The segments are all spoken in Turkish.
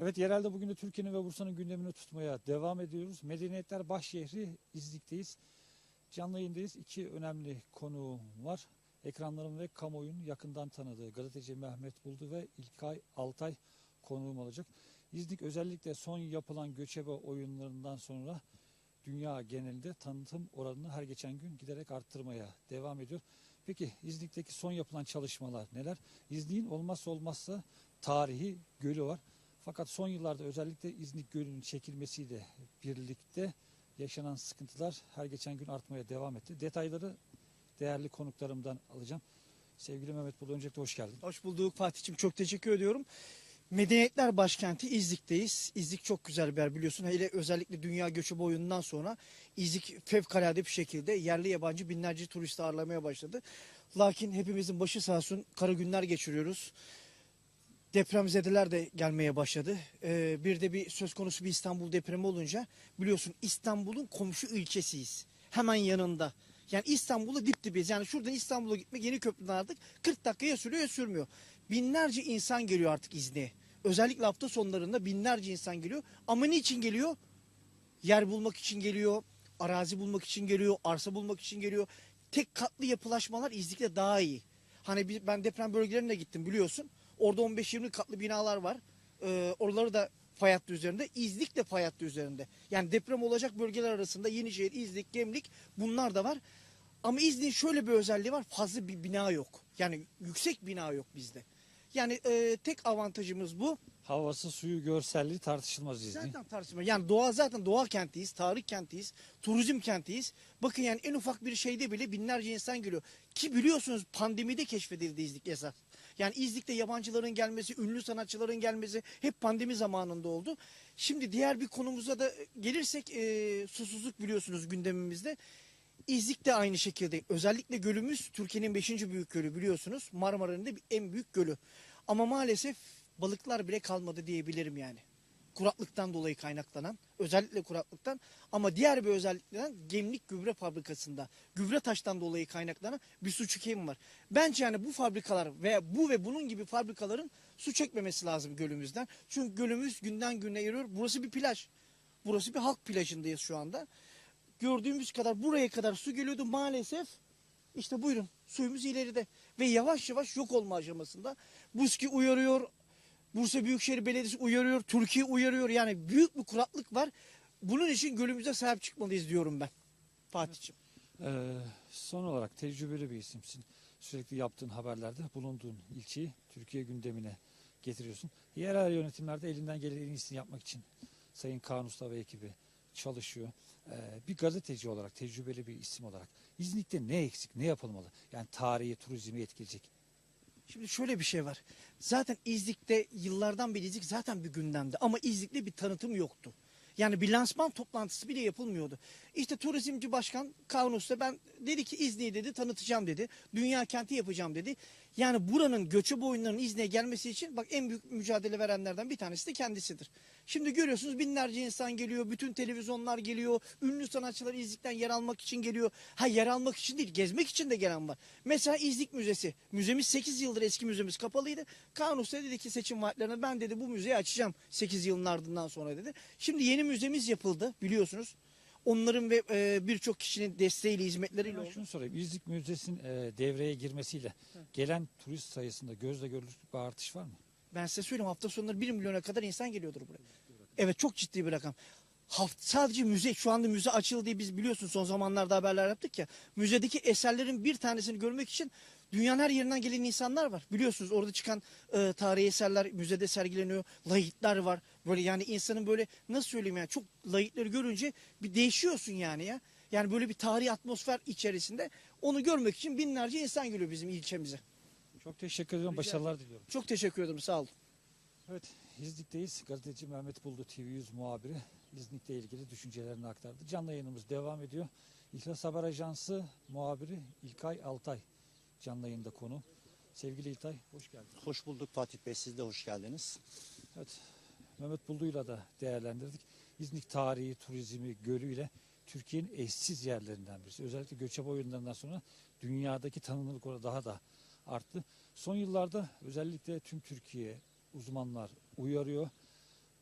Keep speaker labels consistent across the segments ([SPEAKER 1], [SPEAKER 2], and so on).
[SPEAKER 1] Evet yerelde bugün de Türkiye'nin ve Bursa'nın gündemini tutmaya devam ediyoruz. Medeniyetler baş şehri İznik'teyiz. Canlı yayındayız. İki önemli konu var. Ekranların ve kamuoyunun yakından tanıdığı gazeteci Mehmet Buldu ve İlkay Altay konuğum olacak. İznik özellikle son yapılan göçebe oyunlarından sonra dünya genelinde tanıtım oranını her geçen gün giderek arttırmaya devam ediyor. Peki İznik'teki son yapılan çalışmalar neler? İznik'in olmazsa olmazsa tarihi gölü var. Fakat son yıllarda özellikle İznik Gölü'nün çekilmesiyle birlikte yaşanan sıkıntılar her geçen gün artmaya devam etti. Detayları değerli konuklarımdan alacağım. Sevgili Mehmet Bulu öncelikle hoş geldin.
[SPEAKER 2] Hoş bulduk Fatih'ciğim. Çok teşekkür ediyorum. Medeniyetler başkenti İznik'teyiz. İznik çok güzel bir yer biliyorsun. Hele özellikle dünya göçebe oyunundan sonra İznik fevkalade bir şekilde yerli yabancı binlerce turist ağırlamaya başladı. Lakin hepimizin başı sağ olsun kara günler geçiriyoruz. Depremzedeler de gelmeye başladı. Ee, bir de bir söz konusu bir İstanbul depremi olunca biliyorsun İstanbul'un komşu ilçesiyiz. Hemen yanında. Yani İstanbul'u dip dibiyiz. Yani şuradan İstanbul'a gitmek yeni köprüden artık 40 dakikaya sürüyor ya sürmüyor. Binlerce insan geliyor artık İznik'e. Özellikle hafta sonlarında binlerce insan geliyor. Ama niçin geliyor? Yer bulmak için geliyor, arazi bulmak için geliyor, arsa bulmak için geliyor. Tek katlı yapılaşmalar İznik'te daha iyi. Hani ben deprem bölgelerine gittim biliyorsun. Orada 15-20 katlı binalar var. Ee, oraları da fay hattı üzerinde. İznik de fay hattı üzerinde. Yani deprem olacak bölgeler arasında Yenişehir, İznik, Gemlik bunlar da var. Ama İznik'in şöyle bir özelliği var. Fazla bir bina yok. Yani yüksek bina yok bizde. Yani e, tek avantajımız bu.
[SPEAKER 1] Havası, suyu, görselliği tartışılmaz İznik.
[SPEAKER 2] Zaten tartışma. Yani doğa zaten doğa kentiyiz, tarih kentiyiz, turizm kentiyiz. Bakın yani en ufak bir şeyde bile binlerce insan geliyor. Ki biliyorsunuz pandemide keşfedildi İznik esas. Yani İznik'te yabancıların gelmesi, ünlü sanatçıların gelmesi hep pandemi zamanında oldu. Şimdi diğer bir konumuza da gelirsek e, susuzluk biliyorsunuz gündemimizde. İznik de aynı şekilde. Özellikle gölümüz Türkiye'nin 5. büyük gölü biliyorsunuz. Marmara'nın da en büyük gölü. Ama maalesef balıklar bile kalmadı diyebilirim yani. Kuraklıktan dolayı kaynaklanan, özellikle kuraklıktan ama diğer bir özellikten Gemlik Gübre Fabrikası'nda gübre taştan dolayı kaynaklanan bir su çekimi var. Bence yani bu fabrikalar veya bu ve bunun gibi fabrikaların su çekmemesi lazım gölümüzden. Çünkü gölümüz günden güne eriyor. Burası bir plaj. Burası bir halk plajındayız şu anda. Gördüğümüz kadar buraya kadar su geliyordu maalesef. İşte buyurun suyumuz ileride ve yavaş yavaş yok olma aşamasında. Buski uyarıyor, Bursa Büyükşehir Belediyesi uyarıyor, Türkiye uyarıyor. Yani büyük bir kuraklık var. Bunun için gölümüze sahip çıkmalıyız diyorum ben. Fatih'ciğim.
[SPEAKER 1] Ee, son olarak tecrübeli bir isimsin. Sürekli yaptığın haberlerde bulunduğun ilçeyi Türkiye gündemine getiriyorsun. Yerel yönetimlerde elinden gelen en iyisini yapmak için Sayın Kaan Usta ve ekibi çalışıyor. Ee, bir gazeteci olarak, tecrübeli bir isim olarak İznik'te ne eksik, ne yapılmalı? Yani tarihi, turizmi etkileyecek.
[SPEAKER 2] Şimdi şöyle bir şey var. Zaten İznik'te yıllardan beri İznik zaten bir gündemde ama İznik'te bir tanıtım yoktu. Yani bir lansman toplantısı bile yapılmıyordu. İşte turizmci başkan Kaunus da ben dedi ki İznik'i dedi tanıtacağım dedi. Dünya kenti yapacağım dedi. Yani buranın göçebe oyunlarının İznik'e gelmesi için bak en büyük mücadele verenlerden bir tanesi de kendisidir. Şimdi görüyorsunuz binlerce insan geliyor, bütün televizyonlar geliyor, ünlü sanatçılar İznik'ten yer almak için geliyor. Ha yer almak için değil, gezmek için de gelen var. Mesela İznik Müzesi. Müzemiz 8 yıldır eski müzemiz kapalıydı. Kanus da dedi ki seçim vaatlerine ben dedi bu müzeyi açacağım 8 yılın ardından sonra dedi. Şimdi yeni müzemiz yapıldı biliyorsunuz. Onların ve e, birçok kişinin desteğiyle, hizmetleriyle oldu.
[SPEAKER 1] şunu sorayım. İznik Müzesi'nin e, devreye girmesiyle gelen turist sayısında gözle görülür bir artış var mı?
[SPEAKER 2] Ben size söyleyeyim hafta sonları 1 milyona kadar insan geliyordur buraya. Evet çok ciddi bir rakam. Haft sadece müze şu anda müze açıldı diye biz biliyorsun son zamanlarda haberler yaptık ya. Müzedeki eserlerin bir tanesini görmek için dünyanın her yerinden gelen insanlar var. Biliyorsunuz orada çıkan e, tarihi eserler müzede sergileniyor. Layıtlar var. Böyle yani insanın böyle nasıl söyleyeyim yani çok layıtları görünce bir değişiyorsun yani ya. Yani böyle bir tarihi atmosfer içerisinde onu görmek için binlerce insan geliyor bizim ilçemize.
[SPEAKER 1] Çok teşekkür ediyorum. Başarılar diliyorum.
[SPEAKER 2] Çok teşekkür ederim sağ olun.
[SPEAKER 1] Evet, İznik'teyiz. Gazeteci Mehmet Buldu TV100 muhabiri İznik'le ilgili düşüncelerini aktardı. Canlı yayınımız devam ediyor. İhlas Haber Ajansı muhabiri İlkay Altay canlı yayında konu. Sevgili İlkay, hoş geldin.
[SPEAKER 3] Hoş bulduk Fatih Bey. Siz de hoş geldiniz.
[SPEAKER 1] Evet, Mehmet Buldu'yla da değerlendirdik. İznik tarihi, turizmi, gölüyle Türkiye'nin eşsiz yerlerinden birisi. Özellikle göçebe oyunlarından sonra dünyadaki tanınırlık orada daha da arttı. Son yıllarda özellikle tüm Türkiye uzmanlar uyarıyor.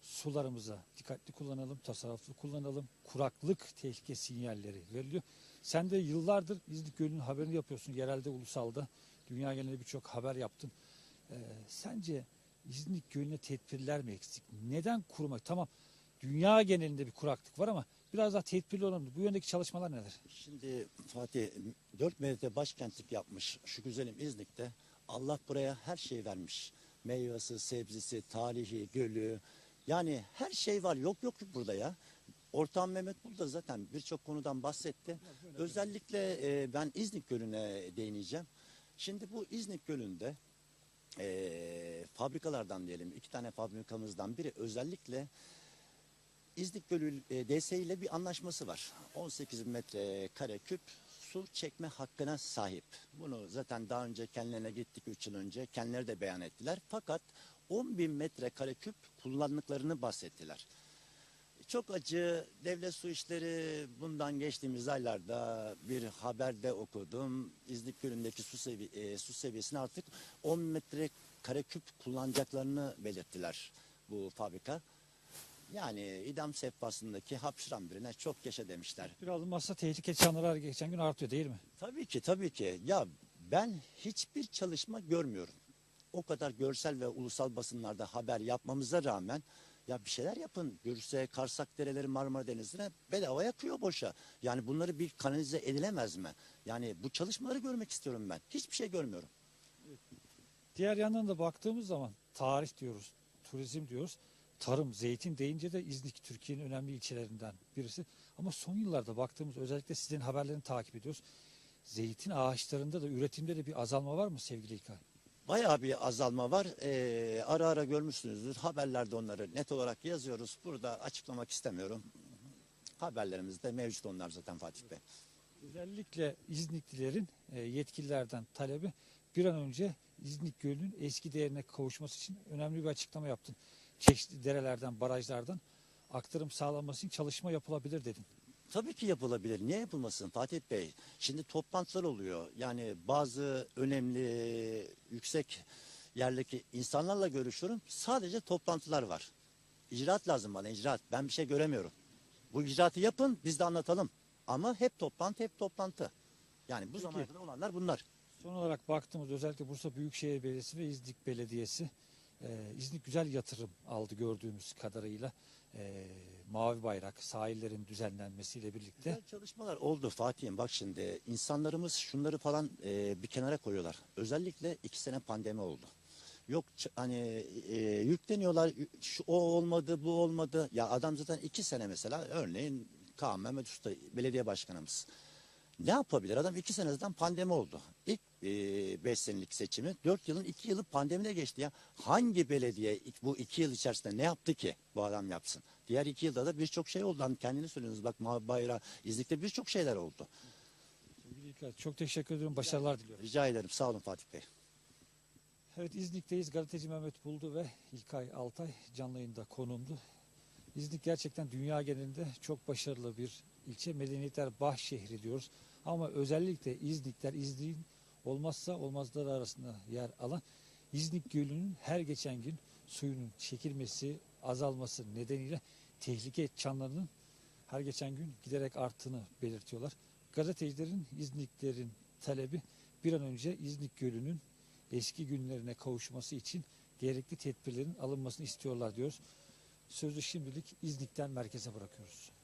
[SPEAKER 1] sularımıza dikkatli kullanalım, tasarruflu kullanalım. Kuraklık tehlike sinyalleri veriliyor. Sen de yıllardır İznik Gölü'nün haberini yapıyorsun. Yerelde, ulusalda. Dünya genelinde birçok haber yaptın. Ee, sence İznik Gölü'ne tedbirler mi eksik? Neden kurumak? Tamam dünya genelinde bir kuraklık var ama biraz daha tedbirli olalım. Bu yöndeki çalışmalar neler?
[SPEAKER 3] Şimdi Fatih 4 Mevlid'de başkentlik yapmış şu güzelim İznik'te Allah buraya her şeyi vermiş. Meyvesi, sebzesi, tarihi, gölü yani her şey var yok yok burada ya. Ortağım Mehmet burada zaten birçok konudan bahsetti. Özellikle e, ben İznik Gölü'ne değineceğim. Şimdi bu İznik Gölü'nde e, fabrikalardan diyelim iki tane fabrikamızdan biri özellikle İznik Gölü e, DS ile bir anlaşması var. 18 metre kare küp su çekme hakkına sahip. Bunu zaten daha önce kendilerine gittik 3 yıl önce. Kendileri de beyan ettiler. Fakat 10 bin metre kare küp kullandıklarını bahsettiler. Çok acı devlet su işleri bundan geçtiğimiz aylarda bir haberde okudum. İznik Gölü'ndeki su, sevi e, su seviyesini artık 10 metre kare küp kullanacaklarını belirttiler bu fabrika. Yani idam sehpasındaki hapşıran birine çok yaşa demişler.
[SPEAKER 1] Bir alınmazsa tehlike çanları her geçen gün artıyor değil mi?
[SPEAKER 3] Tabii ki tabii ki. Ya ben hiçbir çalışma görmüyorum. O kadar görsel ve ulusal basınlarda haber yapmamıza rağmen ya bir şeyler yapın. Gürse, Karsak dereleri Marmara Denizi'ne bedava yakıyor boşa. Yani bunları bir kanalize edilemez mi? Yani bu çalışmaları görmek istiyorum ben. Hiçbir şey görmüyorum.
[SPEAKER 1] Diğer yandan da baktığımız zaman tarih diyoruz, turizm diyoruz. Tarım, zeytin deyince de İznik Türkiye'nin önemli ilçelerinden birisi. Ama son yıllarda baktığımız özellikle sizin haberlerini takip ediyoruz. Zeytin ağaçlarında da üretimde de bir azalma var mı sevgili İlkay?
[SPEAKER 3] Bayağı bir azalma var. Ee, ara ara görmüşsünüzdür. Haberlerde onları net olarak yazıyoruz. Burada açıklamak istemiyorum. Haberlerimizde mevcut onlar zaten Fatih Bey.
[SPEAKER 1] Özellikle İzniklilerin e, yetkililerden talebi bir an önce İznik Gölü'nün eski değerine kavuşması için önemli bir açıklama yaptın. Çeşitli derelerden, barajlardan aktarım sağlanması için çalışma yapılabilir dedin.
[SPEAKER 3] Tabii ki yapılabilir. Niye yapılmasın Fatih Bey? Şimdi toplantılar oluyor. Yani bazı önemli, yüksek yerdeki insanlarla görüşüyorum. Sadece toplantılar var. İcraat lazım bana, icraat. Ben bir şey göremiyorum. Bu icraatı yapın, biz de anlatalım. Ama hep toplantı, hep toplantı. Yani bu
[SPEAKER 1] Peki.
[SPEAKER 3] zamana kadar olanlar bunlar.
[SPEAKER 1] Son olarak baktığımız özellikle Bursa Büyükşehir Belediyesi ve İznik Belediyesi e, İznik güzel yatırım aldı gördüğümüz kadarıyla. E, mavi bayrak, sahillerin düzenlenmesiyle birlikte.
[SPEAKER 3] Güzel çalışmalar oldu Fatih'im. Bak şimdi insanlarımız şunları falan e, bir kenara koyuyorlar. Özellikle iki sene pandemi oldu. Yok hani e, yükleniyorlar şu o olmadı bu olmadı. Ya adam zaten iki sene mesela örneğin Kaan Mehmet Usta belediye başkanımız. Ne yapabilir? Adam iki sene zaten pandemi oldu. İlk e, beş senelik seçimi dört yılın iki yılı pandemide geçti ya. Hangi belediye bu iki yıl içerisinde ne yaptı ki bu adam yapsın? Diğer iki yılda da birçok şey oldu. Hani kendini söylüyorsunuz bak Bayrağı, İznik'te birçok şeyler oldu.
[SPEAKER 1] Çok teşekkür ediyorum. Başarılar diliyorum.
[SPEAKER 3] Rica ederim. Sağ olun Fatih Bey.
[SPEAKER 1] Evet İznik'teyiz. Gazeteci Mehmet Buldu ve İlkay Altay canlı yayında konuğumdu. İznik gerçekten dünya genelinde çok başarılı bir ilçe. Medeniyetler baş şehri diyoruz. Ama özellikle İznikler, İznik'in olmazsa olmazları arasında yer alan İznik Gölü'nün her geçen gün suyunun çekilmesi, azalması nedeniyle tehlike çanlarının her geçen gün giderek arttığını belirtiyorlar. Gazetecilerin, İzniklerin talebi bir an önce İznik Gölü'nün eski günlerine kavuşması için gerekli tedbirlerin alınmasını istiyorlar diyoruz. Sözü şimdilik İznik'ten merkeze bırakıyoruz.